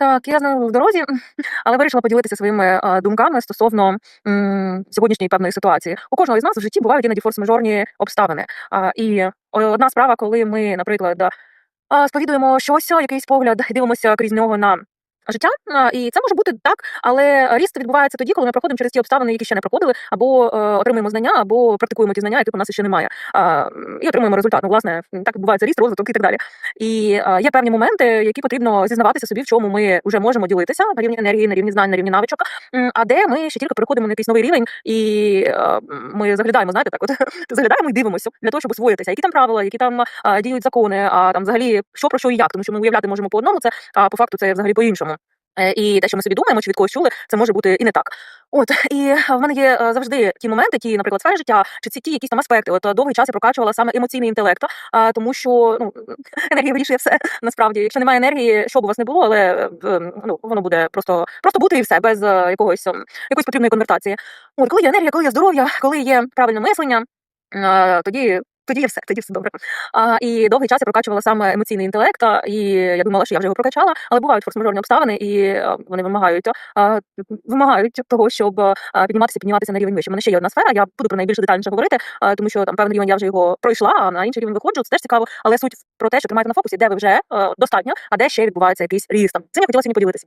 Так, я знову в дорозі, але вирішила поділитися своїми думками стосовно сьогоднішньої певної ситуації. У кожного із нас в житті бувають іноді форс-мажорні обставини. І одна справа, коли ми, наприклад, сповідуємо щось, якийсь погляд, дивимося крізь нього на життя. І це може бути так, але ріст відбувається тоді, коли ми проходимо через ті обставини, які ще не проходили, або е, отримуємо знання, або практикуємо ті знання, яких у нас ще немає. І отримуємо результат. Ну, власне, так відбувається ріст, розвиток і так далі. І е, є певні моменти, які потрібно зізнаватися собі, в чому ми вже можемо ділитися на рівні енергії, на рівні знань, на рівні навичок. А де ми ще тільки переходимо на якийсь новий рівень, і е, ми заглядаємо, знаєте, так от заглядаємо і дивимося для того, щоб освоїтися, які там правила, які там діють закони, а там взагалі що про що і як, тому що ми уявляти можемо по одному це, а по факту це взагалі по іншому. Е, І те, що ми собі думаємо, чи від когось чули, це може бути і не так. От і в мене є е, завжди ті моменти, ті, наприклад, сфери життя, чи ці ті якісь там аспекти. От е, довгий час я прокачувала саме емоційний інтелект, тому що ну енергія вирішує все насправді. Якщо немає енергії, що б у вас не було, але е, ну воно буде просто просто бути і все без е, якогось якоїсь потрібної конвертації. От коли є енергія, коли є здоров'я, коли є правильне мислення, е, тоді. Тоді є все, тоді все добре. А, і довгий час я прокачувала саме емоційний інтелект, а, і я думала, що я вже його прокачала, але бувають форс-мажорні обставини, і а, вони вимагають, а, вимагають того, щоб а, підніматися, підніматися на рівень вище. У мене ще є одна сфера, я буду про неї детальніше говорити, а, тому що там певний рівень я вже його пройшла, а на інший рівень виходжу. Це теж цікаво, але суть про те, що тримаєте на фокусі, де ви вже е, достатньо, а де ще відбувається якийсь ріст. Там цим я хотіла сьогодні поділитися.